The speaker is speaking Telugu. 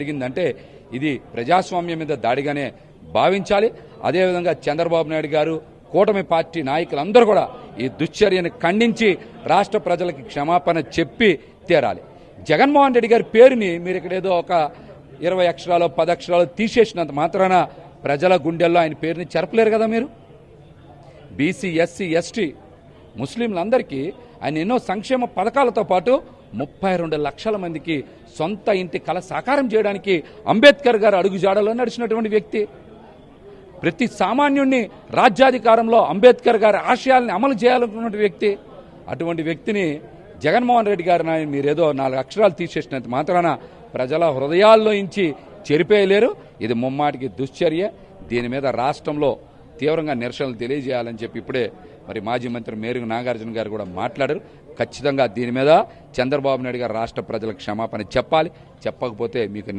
జరిగిందంటే ఇది ప్రజాస్వామ్యం మీద దాడిగానే భావించాలి. అదేవిధంగా చంద్రబాబు నాయుడు గారు కూటమి పార్టీ నాయకులందరూ కూడా ఈ దుశ్చర్యను ఖండించి రాష్ట్ర ప్రజలకి క్షమాపణ చెప్పి తీరాలి. జగన్మోహన్ రెడ్డి గారి పేరుని మీరు ఇక్కడ ఏదో ఒక ఇరవై అక్షరాలు పది అక్షరాలు తీసేసినంత మాత్రాన ప్రజల గుండెల్లో ఆయన పేరుని చెరపలేరు కదా మీరు? బీసీ ఎస్సీ ఎస్టీ ముస్లింలందరికీ ఆయన ఎన్నో సంక్షేమ పథకాలతో పాటు ముప్పై రెండు లక్షల మందికి సొంత ఇంటి కళ సాకారం చేయడానికి అంబేద్కర్ గారు అడుగుజాడలో నడిచినటువంటి వ్యక్తి. ప్రతి సామాన్యుణ్ణి రాజ్యాధికారంలో అంబేద్కర్ గారి ఆశయాల్ని అమలు చేయాలనుకున్నటువంటి వ్యక్తి. అటువంటి వ్యక్తిని జగన్మోహన్ రెడ్డి గారు నాయన మీరేదో నాలుగు అక్షరాలు తీసేసినంత మాత్రాన ప్రజల హృదయాల్లో ఇంచి చెరిపేయలేరు. ఇది ముమ్మాటికి దుశ్చర్య. దీని మీద రాష్ట్రంలో తీవ్రంగా నిరసనలు తెలియజేయాలని చెప్పి ఇప్పుడే మరి మాజీ మంత్రి మేరుగు నాగార్జున గారు కూడా మాట్లాడారు. ఖచ్చితంగా దీని మీద చంద్రబాబు నాయుడు గారు రాష్ట్ర ప్రజలకు క్షమాపణ చెప్పాలి. చెప్పకపోతే మీకు